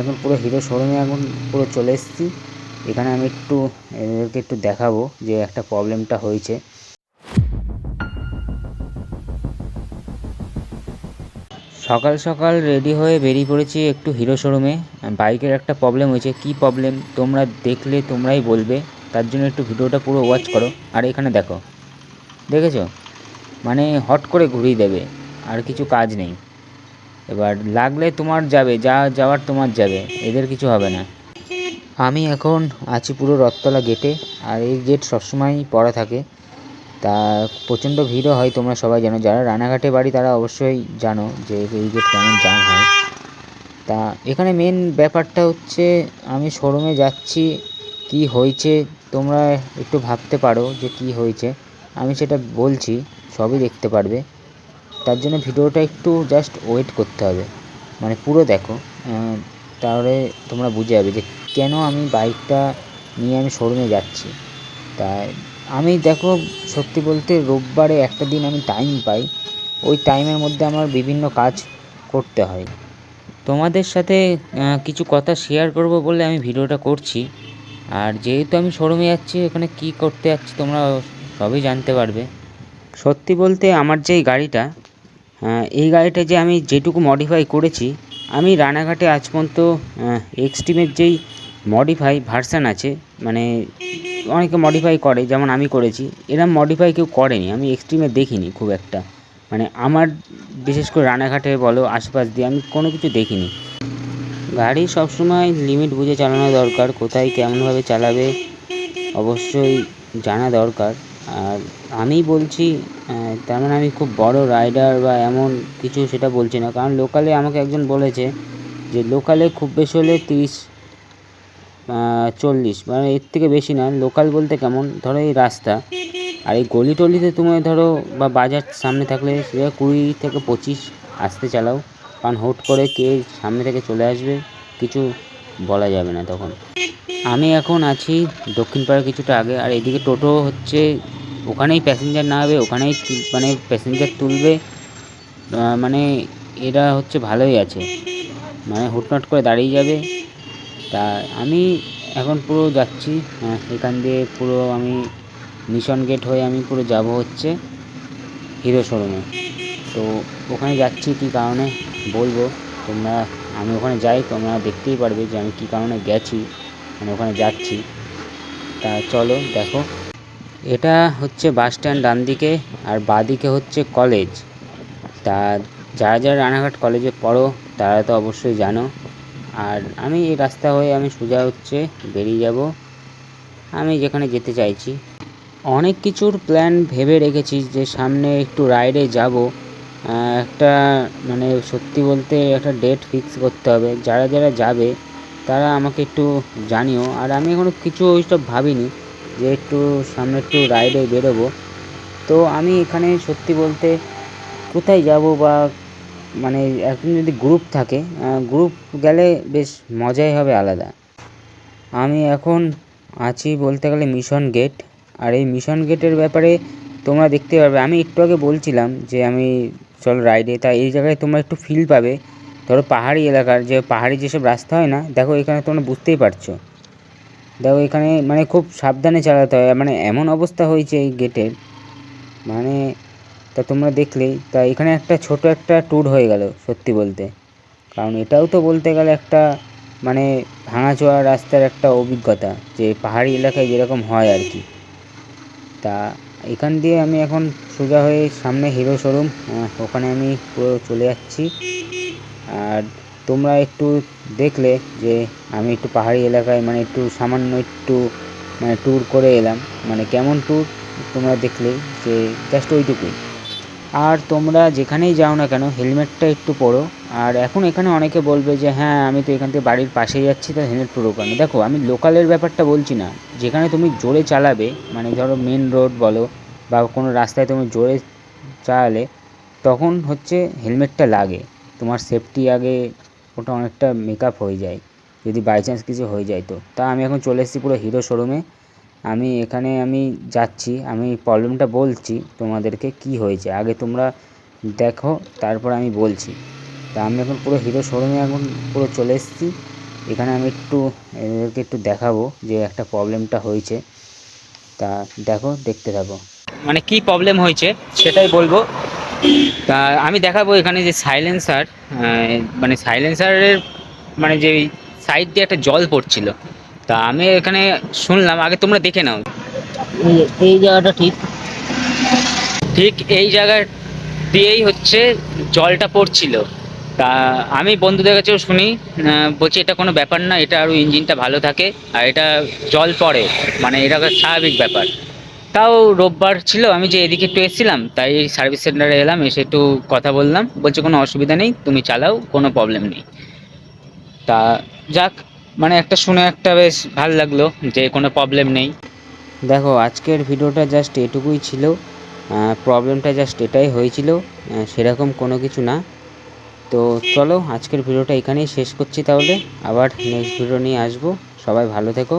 এখন পুরো হিরো শোরুমে এখন পুরো চলে এসেছি। এখানে আমি একটু, এদেরকে একটু দেখাবো যে একটা প্রবলেমটা হয়েছে। সকাল সকাল রেডি হয়ে বেরিয়ে পড়েছি একটু হিরো শোরুমে। বাইকের একটা প্রবলেম হয়েছে। কী প্রবলেম? তোমরা দেখলে তোমরাই বলবে। তার জন্য একটু ভিডিওটা পুরো ওয়াচ করো। আর এখানে দেখো। দেখেছ? মানে হট করে ঘুরিয়ে দেবে। আর কিছু কাজ নেই। এবার লাগলে তোমার যাবে, যা যাওয়ার তোমার যাবে, এদের কিছু হবে না। আমি এখন আছি পুরো রথতলা গেটে আর এই গেট সবসময়ই পড়া থাকে। তা প্রচণ্ড ভিড়ও হয় তোমরা সবাই জানো, যারা রানাঘাটে বাড়ি তারা অবশ্যই জানো যে এই গেট কেমন জাম হয়। তা এখানে মেন ব্যাপারটা হচ্ছে, আমি শোরুমে যাচ্ছি, কি হয়েছে, তোমরা একটু ভাবতে পারো যে কি হয়েছে। আমি সেটা বলছি, সবই দেখতে পারবে। তার জন্য ভিডিওটা একটু জাস্ট ওয়েট করতে হবে। মানে পুরো দেখো তাহলে তোমরা বুঝে যাবে যে কেন আমি বাইকটা নিয়ে আমি শোরুমে যাচ্ছি। তাই আমি দেখো সত্যি বলতে রোববারে একটা দিন আমি টাইম পাই, ওই টাইমের মধ্যে আমার বিভিন্ন কাজ করতে হয়। তোমাদের সাথে কিছু কথা শেয়ার করব বলে আমি ভিডিওটা করছি। আর যেহেতু আমি শোরুমে যাচ্ছি, ওখানে কি করতে যাচ্ছি তোমরা সবই জানতে পারবে। সত্যি বলতে আমার যে গাড়িটা এই গাড়িটা যে আমি যেটুকু মডিফাই করেছি, আমি রানাঘাটে আজ পর্যন্ত এক্সট্রিমের যেই মডিফাই ভার্সান আছে মানে অনেকে মডিফাই করে, যেমন আমি করেছি, এরম মডিফাই কেউ করেনি, আমি এক্সট্রিমে দেখিনি খুব একটা। মানে আমার, বিশেষ করে রানাঘাটে বলো, আশপাশ দিয়ে আমি কোনো কিছু দেখিনি। গাড়ি সবসময় লিমিট বুঝে চালানো দরকার, কোথায় কেমনভাবে চালাবে, অবশ্যই জানা দরকার। আর আমি বলছি তার মানে আমি খুব বড় রাইডার বা এমন কিছু সেটা বলছি না। কারণ লোকালে আমাকে একজন বলেছে যে লোকালে খুব বেশি হলে তিরিশ চল্লিশ মানে এর থেকে বেশি না। লোকাল বলতে কেমন? ধরো এই রাস্তা। আর এই গলি টলিতে তুমি ধরো বা বাজার সামনে থাকলে সেটা কুড়ি থেকে পঁচিশ আসতে চালাও। কারণ হুট করে কে সামনে থেকে চলে আসবে, কিছু বলা যাবে না তখন। আমি এখন আছি দক্ষিণ পাড়া কিছুটা আগে। আর এদিকে টোটো হচ্ছে ওখানেই প্যাসেঞ্জার নামবে, ওখানেই মানে প্যাসেঞ্জার তুলবে। মানে এরা হচ্ছে ভালোই আছে। মানে হুটমাট করে দাঁড়িয়ে যাবে। তা আমি এখন পুরো যাচ্ছি। এখান দিয়ে পুরো আমি মিশন গেট হয়ে আমি পুরো যাব হচ্ছে হিরো শোরুমে তো ওখানে যাচ্ছি কী কারণে বলব, তোমরা, আমি ওখানে যাই, তোমরা দেখতেই পারবে যে আমি কী কারণে গেছি মানে ওখানে যাচ্ছি। তা চলো, দেখো। এটা হচ্ছে বাস স্ট্যান্ড ডান দিকে আর বাঁদিকে হচ্ছে কলেজ। তা যারা যারা রানাঘাট কলেজে পড়ো, তারা তো অবশ্যই জানো। আর আমি এই রাস্তা হয়ে আমি সোজা হচ্ছে বেরিয়ে যাব। আমি যেখানে যেতে চাইছি। অনেক কিছুর প্ল্যান ভেবে রেখেছি যে সামনে একটু রাইডে যাব। একটা মানে সত্যি বলতে একটা ডেট ফিক্স করতে হবে। যারা যারা যাবে, তারা আমাকে একটু জানিও। আর আমি এখনও কিছু ওইসব ভাবিনি। যে একটু সামনে একটু রাইডে বেরোবো। তো আমি এখানে সত্যি বলতে কোথায় যাব বা মানে এখন যদি গ্রুপ থাকে গ্রুপ গেলে বেশ মজাই হবে আলাদা। আমি এখন আছি বলতে গেলে মিশন গেট আর এই মিশন গেটের ব্যাপারে তোমরা দেখতে পারবে। আমি একটু আগে বলছিলাম যে আমি, চলো রাইডে তা এই জায়গায় তোমরা একটু ফিল পাবে। ধরো পাহাড়ি এলাকার, যে পাহাড়ি যেসব রাস্তা হয় না, দেখো এখানে তোমরা বুঝতেই পারছ। দেখো এখানে মানে খুব সাবধানে চালাতে হয়। মানে এমন অবস্থা হয়েছে এই গেটের মানে তা তোমরা দেখলেই তা এখানে একটা ছোট একটা ট্যুর হয়ে গেল সত্যি বলতে। কারণ এটাও তো বলতে গেলে একটা মানে ভাঙাচোরা রাস্তার একটা অভিজ্ঞতা যে পাহাড়ি এলাকায় যেরকম হয় আর কি। তা এখান দিয়ে আমি এখন সোজা হয়ে সামনে হিরো শোরুম ওখানে আমি পুরো চলে যাচ্ছি। আর তোমরা একটু দেখলে যে আমি একটু পাহাড়ি এলাকায় মানে একটু সামান্য একটু মানে ট্যুর করে এলাম। মানে কেমন ট্যুর তোমরা দেখলে যে জাস্ট ওইটুকুই। আর তোমরা যেখানেই যাও না কেন, হেলমেটটা একটু পরো। আর এখন এখানে অনেকে বলবে যে হ্যাঁ আমি তো এখান থেকে বাড়ির পাশেই যাচ্ছি, তো হেলমেট পরো কেন? দেখো, আমি লোকালের ব্যাপারটা বলছি না। যেখানে তুমি জোরে চালাবে মানে ধরো মেন রোড বলো, বা কোনো রাস্তায় তুমি জোরে চালালে, তখন হচ্ছে হেলমেটটা লাগে। তোমার সেফটি আগে ওটা অনেকটা মেকআপ হয়ে যায়, যদি বাই চান্স কিছু হয়ে যায় তো। তা আমি এখন চলে এসেছি পুরো হিরো শোরুমে আমি এখানে আমি যাচ্ছি, আমি প্রবলেমটা বলছি তোমাদেরকে কি হয়েছে। আগে তোমরা দেখো, তারপর আমি বলছি। তা আমি এখন পুরো হিরো শোরুমে এখন পুরো চলে এসেছি। এখানে আমি একটু, এদেরকে একটু দেখাবো যে একটা প্রবলেমটা হয়েছে। তা দেখো, দেখতে থাকো। মানে কি প্রবলেম হয়েছে, সেটাই বলব। তা আমি দেখাবো এখানে যে সাইলেন্সার মানে সাইলেন্সারের মানে যে সাইড দিয়ে একটা জল পড়ছিল। তা আমি এখানে শুনলাম আগে তোমরা দেখে নাও। এই- জায়গাটা ঠিক? ঠিক এই জায়গা দিয়েই হচ্ছে জলটা পড়ছিল। তা আমি বন্ধুদের কাছেও শুনি বলছি এটা কোনো ব্যাপার না এটা আরও ইঞ্জিনটা ভালো থাকে আর এটা জল পড়ে মানে এটা একটা স্বাভাবিক ব্যাপার। তাও রোববার ছিল, আমি যে এদিকে একটু এসেছিলাম, তাই সার্ভিস সেন্টারে এলাম, এসে একটু কথা বললাম, বলছে কোনো অসুবিধা নেই, তুমি চালাও, কোনো প্রবলেম নেই। তা যাক মানে একটা শুনে একটা বেশ ভালো লাগল যে কোনো প্রবলেম নেই। দেখো, আজকের ভিডিওটা জাস্ট এটুকুই ছিল প্রবলেমটা জাস্ট এটাই হয়েছিল সেরকম কোনো কিছু না। তো চলো, আজকের ভিডিওটা এখানেই শেষ করছি তাহলে, আবার নেক্সট ভিডিও নিয়ে আসব, সবাই ভালো থেকো।